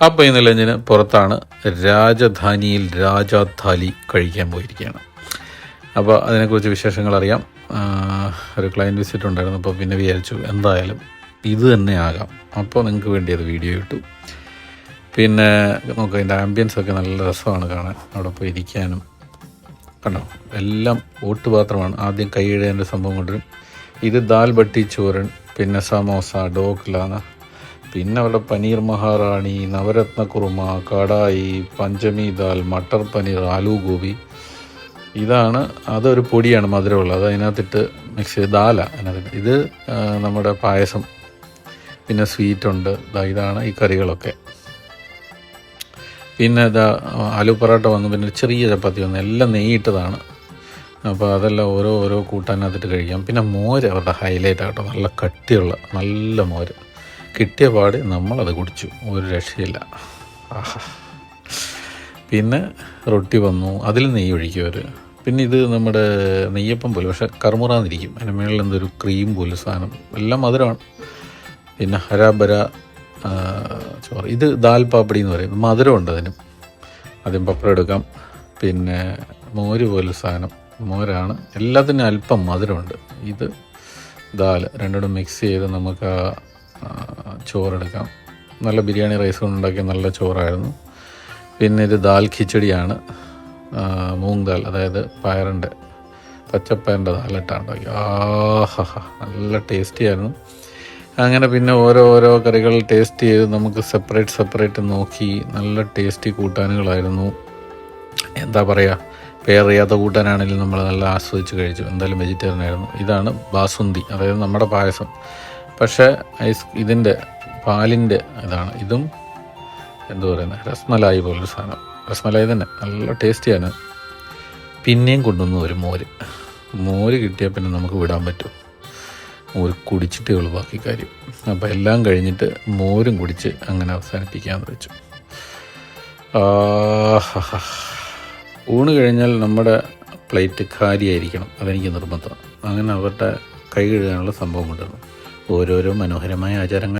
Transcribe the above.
അപ്പോൾ ഇന്ന് ലഞ്ചിന് പുറത്താണ് രാജധാനിയിൽ രാജാഥാലി കഴിക്കാൻ പോയിരിക്കുകയാണ്. അപ്പോൾ അതിനെക്കുറിച്ച് വിശേഷങ്ങൾ അറിയാം ഒരു ക്ലയന്റ് വിസിറ്റ് ഉണ്ടായിരുന്നു. അപ്പോൾ പിന്നെ വിചാരിച്ചു എന്തായാലും ഇത് തന്നെ ആകാം. അപ്പോൾ നിങ്ങൾക്ക് വേണ്ടി അത് വീഡിയോ ഇട്ടു. പിന്നെ നമുക്ക് അതിന്റെ ആംബിയൻസ് ഒക്കെ നല്ല രസമാണ് കാണാൻ. അവിടെ പോയി ഇരിക്കാനും. കണ്ടോ? എല്ലാം ഓട്ട് പാത്രമാണ് ആദ്യം കൈ ഇഴേണ്ട സംഭവം കൊണ്ടുവരും. ഇത് ദാൽ ബട്ടി ചോരൻ പിന്നെ സമോസ ഡോക്ലാന പിന്നെ അവിടെ പനീർ മഹാറാണി നവരത്ന കുറുമ കടായി പഞ്ചമി ദാൽ മട്ടർ പനീർ ആലു ഗോപി ഇതാണ് അതൊരു പൊടിയാണ് മധുരമുള്ളത് അത് അതിനകത്തിട്ട് മിക്സ് ചെയ്ത് ദാല അതിനകത്ത് ഇത് നമ്മുടെ പായസം. പിന്നെ സ്വീറ്റ് ഉണ്ട് ദാ ഇതാണ് ഈ കറികളൊക്കെ. പിന്നെ ഇതാ ആലു പൊറോട്ട വന്നു. പിന്നെ ചെറിയ ചപ്പാത്തി വന്നു. എല്ലാം നെയ്യിട്ടതാണ്. അപ്പോൾ അതെല്ലാം ഓരോ ഓരോ കൂട്ടാനകത്തിട്ട് കഴിക്കാം. പിന്നെ മോര് അവരുടെ ഹൈലൈറ്റ് ആട്ടോ. നല്ല കട്ടിയുള്ള നല്ല മോര്. കിട്ടിയ പാട് നമ്മളത് കുടിച്ചു. ഒരു രക്ഷയില്ല. പിന്നെ റൊട്ടി വന്നു. അതിൽ നെയ്യ് ഒഴിക്കും അവർ പിന്നെ ഇത് നമ്മുടെ നെയ്യപ്പം പോലെ പക്ഷെ കറുമുറാന്നിരിക്കും അതിന് മേളിൽ എന്തൊരു ക്രീം പോലെ സാധനം. എല്ലാം മധുരമാണ്. പിന്നെ ഹരാബര ചോറ്. ഇത് ദാൽ പാപ്പടി എന്ന് പറയും. മധുരമുണ്ട് അതിനും. ആദ്യം പപ്പടം എടുക്കാം. പിന്നെ മോര് പോലെ സാധനം. മോരാണ്. എല്ലാത്തിനും അല്പം മധുരമുണ്ട്. ഇത് ദാൽ രണ്ടും മിക്സ് ചെയ്ത് നമുക്ക് ആ, ചോറെടുക്കാം. നല്ല ബിരിയാണി റൈസ് കൊണ്ടുണ്ടാക്കിയ നല്ല ചോറായിരുന്നു. പിന്നെ ഇത് ദാൽ ഖിച്ചടിയാണ് മൂങ് ദാൽ അതായത് പയറിന്റെ പച്ചപ്പയറിന്റെ ദാലിട്ടാണ് ഉണ്ടാക്കി ആഹാ നല്ല ടേസ്റ്റി ആയിരുന്നു അങ്ങനെ പിന്നെ ഓരോ ഓരോ കറികൾ ടേസ്റ്റ് ചെയ്ത് നമുക്ക് സെപ്പറേറ്റ് സെപ്പറേറ്റ് നോക്കി നല്ല ടേസ്റ്റി കൂട്ടാനുകളായിരുന്നു. എന്താ പറയുക പേരറിയാത്ത കൂട്ടാനാണെങ്കിലും നമ്മൾ നല്ല ആസ്വദിച്ച് കഴിച്ചു. എന്തായാലും വെജിറ്റേറിയൻ ആയിരുന്നു ഇതാണ് ബാസുന്തി അതായത് നമ്മുടെ പായസം. പക്ഷേ ഐസ് ഇതിന്റെ പാലിന്റെ ഇതാണ്. ഇതും എന്തു പറയുന്നത് രസ്മലായി പോലൊരു സാധനം. രസ്മലായി തന്നെ. നല്ല ടേസ്റ്റിയാണ്. പിന്നെയും കൊണ്ടുവന്നു ഒരു മോര്. മോര് കിട്ടിയാൽ പിന്നെ നമുക്ക് വിടാൻ പറ്റും. മോര് കുടിച്ചിട്ടേ ഉള്ളൂ ബാക്കി കാര്യം. അപ്പോൾ എല്ലാം കഴിഞ്ഞിട്ട് മോരും കുടിച്ച് അങ്ങനെ അവസാനിപ്പിക്കാമെന്ന് വെച്ചു. ഊണ് കഴിഞ്ഞാൽ നമ്മുടെ പ്ലേറ്റ് കാലിയായിരിക്കണം അതെനിക്ക് നിർബന്ധമാണ്. അങ്ങനെ അവരുടെ കൈ കഴുകാനുള്ള സംഭവം കൊണ്ടുവന്നു. ഓരോരോ മനോഹരമായ ആചാരങ്ങൾ